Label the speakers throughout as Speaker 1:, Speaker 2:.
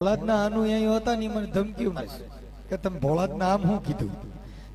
Speaker 1: ભોળાદના અનુયાયીઓ હતા ને ઈ મને ધમકીઓ મારી કે તમે ભોળાત નામ શું કીધું?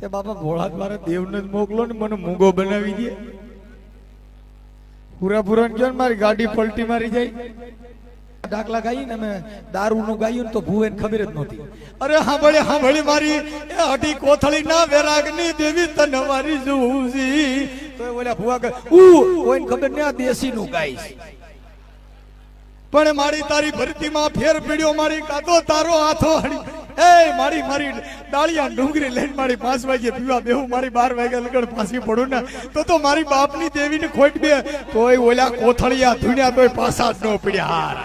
Speaker 1: તે બાપા ભોળાત મારા દેવને જ મોકલો ને મને મૂંગો બનાવી દે. પૂરા પૂરા ગયો ને મારી ગાડી પલટી મારી જાય. ડાકલા ગાઈ ને મેં દારૂ નું ગાયું ને તો ભૂવે ખબર જ નહોતી. અરે હાંભળી હાંભળી મારી, એ અઢી કોથળી ના વેરાગની દેવી તને મારી જોઉજી તો બોલ્યા ભૂવા કહે, ઉ, કોઈને ખબર ને આ દેશીનું ગાઈશ પણ મારી તારી ભરતીમાં ફેર પીડ્યો, મારી કાતો તારો હાથો હડી. એ મારી મારી ડાળિયા ડુંગરી લઈને મારી પાંચ વાગે પીવા બેહું, મારી બાર વાગે લગડ પાછી પડું ને, તો તો મારી બાપની દેવીને ખોટ બે. તોય ઓલા કોથળિયા ધુણ્યા તોય પાસા જ ન પડ્યા. હાર.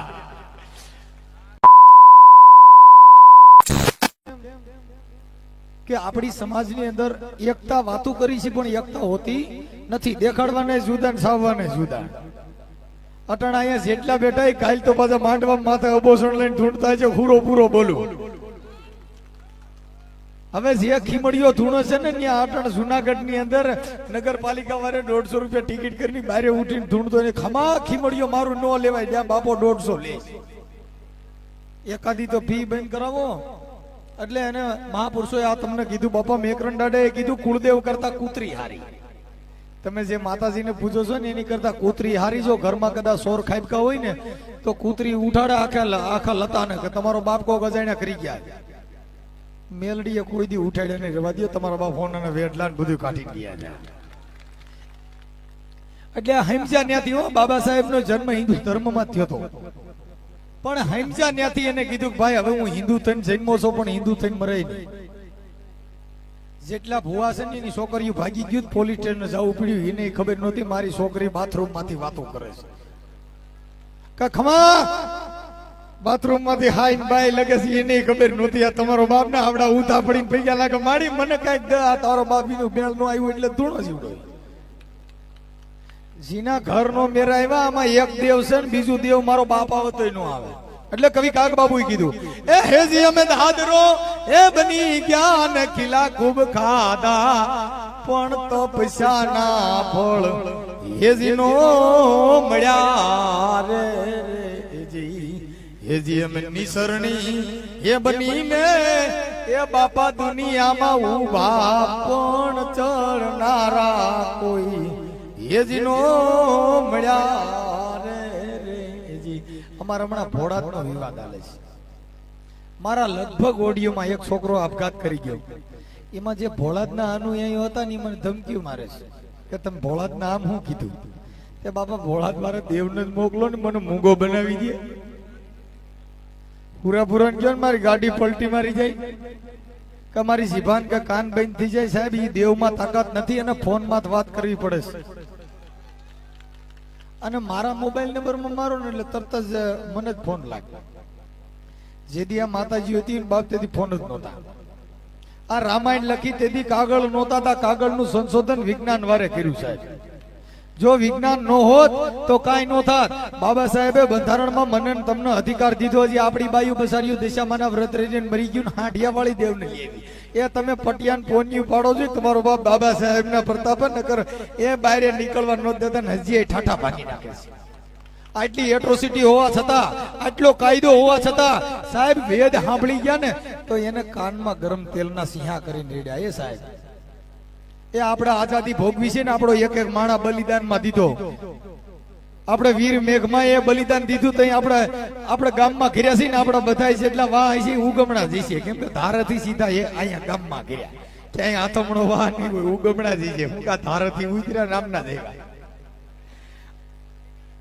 Speaker 1: કે આપણી સમાજની અંદર એકતા વાતો કરી છે, પણ એકતા હોતી નથી. દેખાડવાને જુદા ને સાવવાને જુદા. અટાણા અહીંયા જેટલા બેઠા કાલ તો પાછા માંડવા માથે અબોસણ લઈને ઢૂંઢતા છે પૂરો પૂરો બોલું. હવે જે ખીમડીઓ ધૂણો છે ને, ત્યાં આટણ જુનાગઢની અંદર નગરપાલિકા વાળે દોઢસો રૂપિયા ટિકિટ કરીને બારે ઉઠીને ધૂણતો ને ખમા ખીમડીઓ મારું ન લેવાય, ત્યાં બાપો દોઢસો લે. એકાદી તો ફી બંધ કરાવો. એટલે એને મહાપુરુષોએ આ તમને કીધું, બાપા મેકરણ દાડે કીધું, કુળદેવ કરતા કૂતરી હારી. તમે જે માતાજીને પૂજો છો ને, એની કરતા કૂતરી હારી જો, ઘરમાં કદાચ સોર ખાઈપકા હોય ને, તો કૂતરી ઉઠાડે આખા આખા લતાને, કે તમારો બાપ કો ગજાણ્યા કરી ગયા. મેલડીએ કોઈ દી ઉઠાડ્યા નહીં રવા દો તમારા બાપ ફોન અને વેડલા ને બધું કાઢી ગયા છે. એટલે હિમજા ન્યાથી, હો, બાબા સાહેબનો જન્મ હિન્દુ ધર્મમાં થયો હતો પણ હિમજા ન્યાથી એને કીધું કે ભાઈ, હવે હું હિન્દુ થઈને જન્મો છો, પણ હિન્દુ થઈને મરાય નહીં. જેટલા ભુવા છે એની છોકરીઓ ભાગી ગયું, પોલીસ સ્ટેશન જવું પડ્યું, એને ખબર નહોતી મારી છોકરી બાથરૂમમાંથી વાતો કરે છે. કે ખમા? બાથરૂમમાંથી હાઈ બાય લગે છે, એને ખબર નહોતી. આ તમારો બાપ ને આવડા ઉધા પડીને પૈસા લાગે, મારી, મને કંઈક આ તારો બાપી નું બેળ નો આવ્યું એટલે ધૂણો જીવડો જીના ઘર નો મેરા આવ્યા, આમાં એક દેવ છે ને બીજું દેવ મારો બાપ આવે તોય નો આવે. એટલે કવિ કાક બાબુએ કીધું એ હેજી અમે દાદરો એ બની જ્ઞાન ખીલા ખૂબ ખાધા. પણ તપસ્યાના ફળ હેજી નો મળ્યા રે. હેજી હેજી અમે નિસરણી એ બની મે એ બાપા દુનિયામાં ઊભા પણ ચડનારા કોઈ હેજીનો મળ્યા રે રે હેજી અમારા હમણાં ભોળાતનો વિવાદ આલે છે. મારા લગભગ ઓડિયોમાં એક છોકરો આપઘાત કરી ગયો. એમાં જે ભોળાદના અનુયાયી હતા ને મને ધમકીઓ મારે છે. કે તમે ભોળાદના આમ શું કીધું? તે બાપા ભોળાદ મારા દેવને જ મોકલો ને મને મૂંગો બનાવી દે. પૂરા પૂરા ગયો ને મારી ગાડી પલટી મારી જાય? કે મારી જીભાન કે કાન બંધ થઈ જાય સાહેબ એ દેવમાં તાકાત નથી અને ફોનમાં વાત કરવી પડે છે. અને મારા મોબાઈલ નંબરમાં મારો ને એટલે તરત જ મને જ ફોન લાગે જેથી આ માતાજી હતી બાપ તેથી ફોન જ નહોતા. આ રામાયણ લખી તેથી કાગળ નહોતા તા, કાગળનું સંશોધન વિજ્ઞાન વારે કર્યું સાહેબ. જો વિજ્ઞાન નો હોત તો કાંઈ નો થાત. બાબા સાહેબે બંધારણમાં મને તમને અધિકાર દીધો હજી આપણી બાયુ બસાર્યું દિશામાના વ્રત રહીને મરી ગયું ને હાંડિયા વાળી નહીં લેવી એ તમે પટિયાન પોન્યું ઉપાડો છો તમારો બાપ બાબા સાહેબના પ્રતાપ, નકર એ બહાર નીકળવા ન દેતા હજી ઠાઠા પાકી નાખે છે. આટલી એટ્રોસિટી હોવા છતાં, આટલો કાયદો હોવા છતાં, સાહેબ વેદ સાંભળી ગયા ને, તો એને કાનમાં ગરમ તેલના સિંહા કરીને રેડ્યા. એ સાહેબ, એ આપણા આઝાદી ભોગવી છે ને આપણો એક એક માણા બલિદાનમાં દીધો. આપણે વીર મેઘમાં એ બલિદાન દીધું તો આપણે આપણે ગામમાં ઘેર્યા છે ને આપણા બધા જેટલા વાહ છે ઉગમણા જઈશે કેમ કે ધારાથી સીધા એ અહીંયા ગામમાં ઘેર્યા. ક્યાંય આથમણો વાહ નહીં હોય, ઉગમણા જઈશે હું કા ધારાથી ઉતર્યા નામના દેવા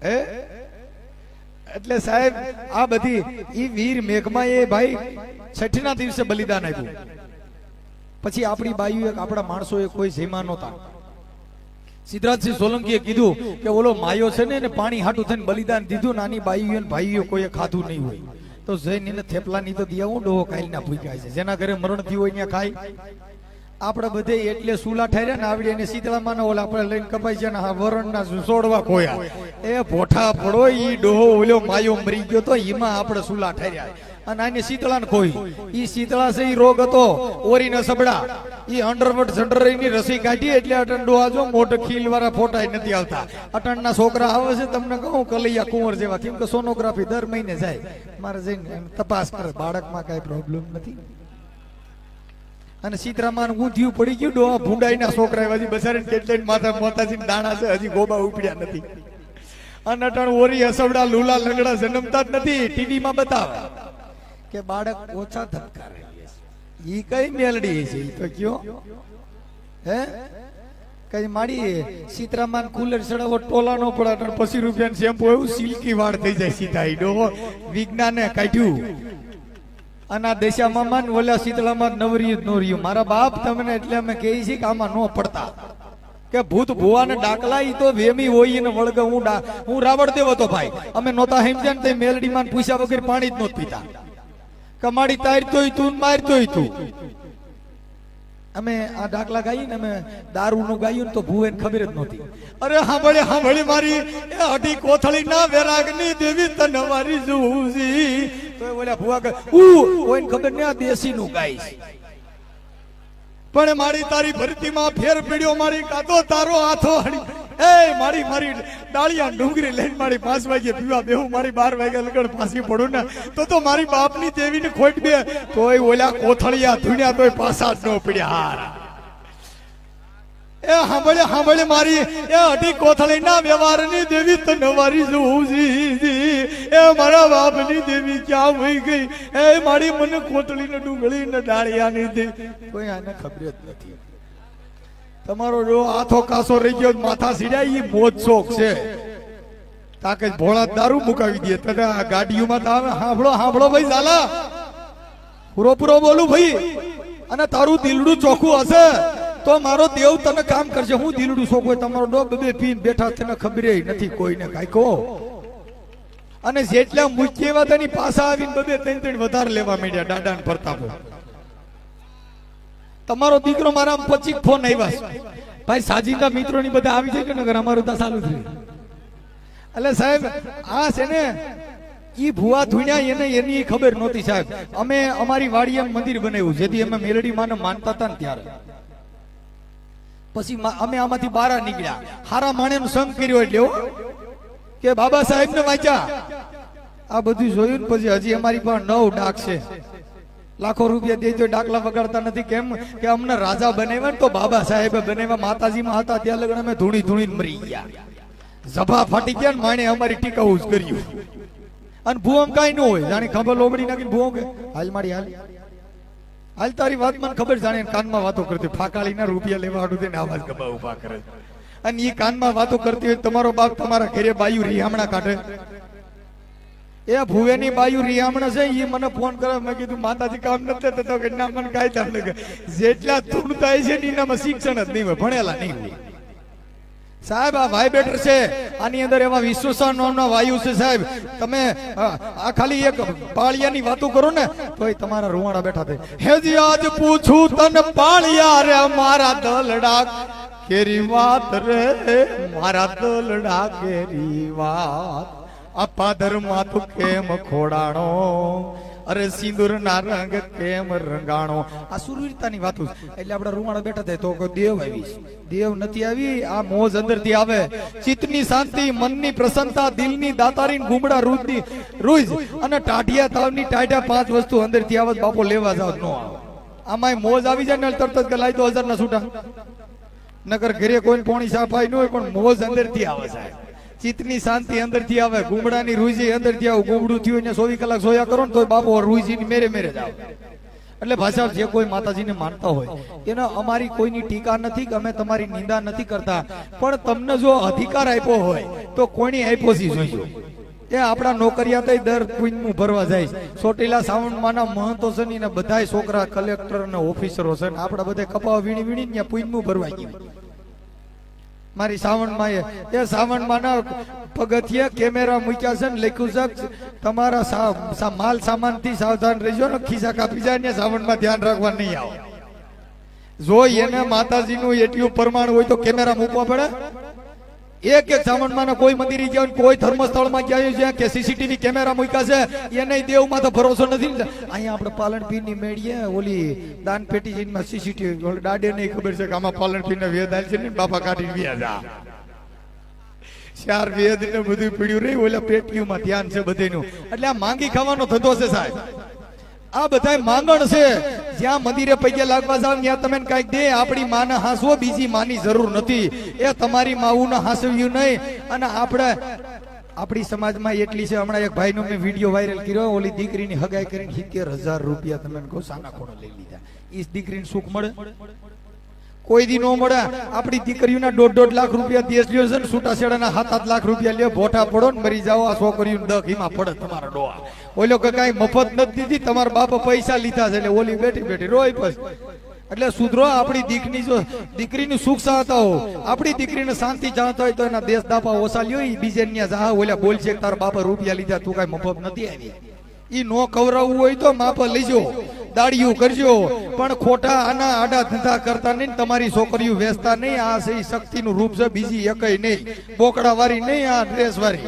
Speaker 1: હે? એટલે સાહેબ, આ બધી ઈ વીર મેઘમાં એ ભાઈ છઠ્ઠીના દિવસે બલિદાન આપ્યું. પછી આપણી બાઈઓ એક આપણા માણસો એ કોઈ જેમાં નહોતા. સિદ્ધરાજસિંહ સોલંકીએ કીધું કે ઓલો માયો છે ને પાણી હાટું થઈને બલિદાન દીધું, નાની બાઈઓ ને ભાઈઓ કોઈએ ખાધું નહીં હોય. તો જઈને એને થેપલાની તો દિયા હું ડોહો કાઈલના ભૂખ્યા છે. જેના ઘરે મરણ થયું હોય ત્યાં ખાય. આપણે બધે એટલે સુલા ઠેર્યા ને આવડી એને શીતળામાં ઓલા આપણે લઈને કપાઈ છે ને વરણના સોડવા ખોયા. એ ભોઠા પડો, ઈ ડોહો ઓલો માયો મરી ગયો તો એમાં આપણે સુલા ઠેર્યા. અને આને શીતળા ને કોઈ ઈ શીતળા છે, ઈ રોગ હતો. ઓરી ન સબડા. ઈ અંડરવટ સંડરની રસી કાઢી એટલે અટંડો આજો મોટો ખીલ વાળા ફોટા નથી આવતા. અટણના છોકરા આવે છે, તમને કહું, કલૈયા કુંવર જેવા. કેમ કે સોનોગ્રાફી દર મહિને જાય. મારે જઈને તપાસ કરે, બાળકમાં કઈ પ્રોબ્લેમ નથી? અને સીતરામાન ઊંધિયું પડી ગયું, ડોહા ભૂંડાઈના છોકરા હજી બજારે કેટલાય માથા મોતાજી દાણા છે, હજી ગોબા ઉપડ્યા નથી. અને અટણ ઓરી હસવડા લુલા લંગડા જન્મતા જ નથી. ટીવીમાં બતાવે કે બાળક ઓછા ધબકારે. ઈ કઈ મેલડી છે? તો કયો. હે? કઈ માડી સીતરામાન કુલર ચડાવો, ટોલા નો પડે પછી રૂપિયા શેમ્પુ એવું સિલ્કી વાળ થઈ જાય સીધા ઈ વિજ્ઞાને કાઢ્યું. અને આ દેશામાં માન ઓલા શીતળામાં જ નો મારા બાપ તમને એટલે અમે કહે છીએ કે આમાં નો પડતા. કે ભૂત ભુવાને ડાકલા ઈ તો વેમી હોય ને વળગ. હું હું રાવણ દેવ હતો ભાઈ. અમે નહોતા સમજ્યા ને તે મેલડીમાં ને પૂછ્યા વગર પાણી જ નહોત પીતા. કમાડી તારતોય તું મારતોય તું. અમે આ ડાકલા ગાઈ ને અમે દારૂ નું ગાયું તો ભુવેને ખબર જ નહોતી. અરે હાંભળે હાંભળે મારી, એ અઢી કોથળી ના વેરાગની દેવી તને મારી જુજી. તો એ ભૂવા ઉ કોઈને ખબર ને આ દેશી નું ગાઈશ. પણ મારી તારી ભરતીમાં ફેર પીડ્યો, મારી કાતો તારો હાથો હળી એ મારી મારી ડાળિયા ડુંગરી લઈને મારી પાંચ વાગે પીવા બેહું મારી બાર વાગે લગડ પાછી પડું ને, તો તો મારી બાપની દેવીને ખોટ બે. તોય ઓલા કોથળિયા ધુણ્યા તોય પાસા જ ન પડ્યા હાર. એ સાંભળે સાંભળે મારી, એ અઢી કોથળી ના વ્યવહારની દેવી તો નવારી જોઉં જી એ મારા બાપની દેવી ક્યાં વહી ગઈ? એ મારી મને કોથળી ને ડુંગળી ને ડાળિયાની દે. કોઈ આને ખબર જ નથી. તમારો જો હાથો કાસો રહી ગયો, માથા સીડ્યા, એ મોજ શોખ છે. તાકે ભોળા દારૂ મુકાવી દે. તને આ ગાડીઓમાં તાવે હાંભળો હાંભળો ભાઈ ઝાલા પૂરો પૂરો બોલું ભાઈ. અને તારું દિલડું ચોખ્ખું હશે, તો મારો દેવ તને કામ કરશે. હું દિલડું ચોખ્ખું હોય, તમારો ડોબ બે પીન બેઠા તને ખબર નથી કોઈને કાંઈ કહો અને જેટલા મુખ્ય એવા તેની પાસા આવીને બધે ત્રણ ત્રણ વધારે લેવા માંડ્યા દાદા ને પ્રતાપો તમારો દીકરો મારા પછી ફોન આવ્યા ભાઈ ભાઈ મિત્રો મિત્રોની બધા આવી જાય કે નગર? અમારું તો ચાલુ થયું. એટલે સાહેબ, આ છે ને, ઈ ભુવા ધુણ્યા એને, એની ખબર નહોતી સાહેબ. અમે અમારી વાડીએ મંદિર બનાવ્યું, જેથી અમે મેલડી માને માનતા હતા ને ત્યારે. પછી અમે આમાંથી બહાર નીકળ્યા. હારા માણેનો સંગ કર્યો એટલે. કે બાબા સાહેબ ને વાંચ્યા. આ બધું જોયું ને પછી હજી અમારી પણ નવ ડાક છે. લાખો રૂપિયા દેજો, ડાકલા વગાડતા નથી. કેમ કે અમને રાજા બનાવ્યા તો બાબા સાહેબે બનાવ્યા માતાજીમાં હતા ત્યાં લગ્ન અમે ધૂણી ધૂણી મરી ગયા. જભા ફાટી ગયા માણે અમારી ટીકાઉ જ કર્યું. અને ભૂમ કાંઈ ન હોય. જાણે ખબર લોબડી નાખીને કે, હાલ મારી, હાલ. હાલ તારી વાત મને ખબર જાણે કાનમાં વાતો કરતી ફાકાળીના રૂપિયા લેવા આડું તેને આવાજ ગબા ઊભા કરે. અને એ કાનમાં વાતો કરતી હોય તમારો બાપ તમારા ઘરે બાયું રિહામણા કાઢે. એ ભુવેની બાયુ રિયામણ છે એ મને ફોન કરે મેં કીધું, માતાજી, કામ નથી થતો. કે, ના, મને કાંઈ કામ નથી. જેટલા ધૂણ થાય છે એનામાં શિક્ષણ જ નહીં હોય, ભણેલા નહીં હોય. સાહેબ, આ વાઇબ્રેટર છે. આની અંદર એવા વિશ્વસન નામના વાયુ છે, સાહેબ. તમે આ ખાલી એક પાળિયાની વાતો કરો ને, તોય તમારા રૂવાડા બેઠા થાય. હેજી આજ પૂછું તન પાળિયા રે, મારા દલડા કેરી વાત રે? મારા દલડા કેરી વાત આ પાદરમાં તું કેમ ખોડાણો? અરે સિંદૂર ના રંગ કેમ રંગાણો? આ સુરવીરતાની વાતો એટલે આપડા રૂવાડા બેઠા થાય તો દેવ આવી દેવ નથી આવી, આ મોજ અંદરથી આવે. ચિત્તની શાંતિ, મનની પ્રસન્નતા, દિલની દાતારી ગુમડા રૂજની રૂજ અને ટાઢિયા તાવની ટાઢિયા પાંચ વસ્તુ અંદરથી આવે તો બાપો લેવા જાવ નો આમાં મોજ આવી જાય ને તરત જ લાઈ દો હજાર ના છૂટા નગર ઘરે કોઈ પોણી સાફાઈ ન હોય, પણ મોજ અંદરથી આવે સાહેબ. ચિત્તની શાંતિ અંદરથી આવે, ગુમડાની રૂજી અંદરથી આવે, ગુમડું થયું ને ચોવીસ કલાક સોયા કરો ને તો બાપો રૂજીની મેરે મેરે જ આવે. એટલે ભાષા જે કોઈ માતાજીને માનતા હોય, એનો અમારી કોઈની ટીકા નથી કે અમે તમારી નિંદા નથી કરતા. પણ તમને જો અધિકાર આપ્યો હોય, તો કોઈની આપ્યો છે જોઈજો એ આપણા નોકરિયા દર પૂજનું ભરવા જાય ચોટીલા સાવણમાંના મહંતો છે ને બધાય છોકરા કલેક્ટર અને ઓફિસરો છે ને આપણા બધા કપાવા વીણી વીણી ત્યાં પૂજનું ભરવા ગયું. મારી સાવણમાં એ એ સાવણ માના પગથિયે કેમેરા મૂક્યા છે ને લખ્યું છે તમારા માલ સામાનથી સાવધાન રહેજો ને ખિસ્સા કાપી જાય ને સાવણમાં ધ્યાન રાખવા નહીં આવો. જો એને માતાજીનું એટલું પ્રમાણ હોય તો કેમેરા મૂકવા પડે? એક એક ચામુંડમાના કોઈ મંદિરે ગયા કોઈ ધર્મસ્થળમાં ગયા છે કે સીસીટીવી કેમેરા મૂક્યા છે, એને દેવમાં તો ભરોસો નથી. અહીંયા આપણે પાલનપીરની મેળીએ, ઓલી દાન પેટી જઈને સીસીટીવી દાડે નહીં ખબર છે કે આમાં પાલનપીર ને વેદાલ છે ને, બાપા કાઢી ગયા હતા ચાર વેદ ને બધું પીડ્યું રહી ઓલા પેટીઓમાં ધ્યાન છે બધેનું. એટલે આ માંગી ખાવાનો ધંધો છે સાહેબ. આ બધા માંગણ છે. જ્યાં મંદિરે પૈકે લાગવા જાવ, ત્યાં તમે કંઈક દે. આપણી માને હાંસવો, બીજી માની જરૂર નથી. એ તમારી માવું ને હાંસવ્યું નહીં. અને આપણે, આપણી સમાજમાં એટલી છે. હમણાં એક ભાઈનો મેં વીડિયો વાયરલ કર્યો. ઓલી દીકરીની હગાઈ કરીને સિત્તેર હજાર રૂપિયા તમે કહો સાના ખોણો લઈ લીધા. એ દીકરીને સુખ મળે? કોઈ દી નો મળે. આપણી દીકરીઓના દોઢ દોઢ લાખ રૂપિયા દેશ લ્યો છે ને છૂટાછેડાના હાથ હાથ લાખ રૂપિયા લ્યો, ભોઠા પડો ને મરી જાઓ, આ છોકરીઓ દખ એમાં પડે તમારા ડોહા. ઓલો કે કાંઈ મફત નથી દીધી, તમારા બાપા પૈસા લીધા છે એટલે ઓલી બેઠી બેઠી રોય પછી. એટલે સુધરો, આપણી દીકરી જો દીકરીનું સુખ ચાહતા હો. આપણી દીકરીને શાંતિ ચાહતા હોય તો એના દેશ દાપા ઓછા લ્યો બીજે ન્યા જા, ઓલા બોલ છે તારા બાપા રૂપિયા લીધા, તું કાંઈ મફત નથી આવી ઈ નો કવરાવવું હોય તો માપા લઈજો દાડિયું કરજો. પણ ખોટા આના આડા ધંધા કરતા નહીં તમારી છોકરીઓ વેચતા નહીં. આ છે શક્તિનું રૂપ છે, બીજી એકય નહીં. બોકડા વાળી નહીં, આ ડ્રેસ વાળી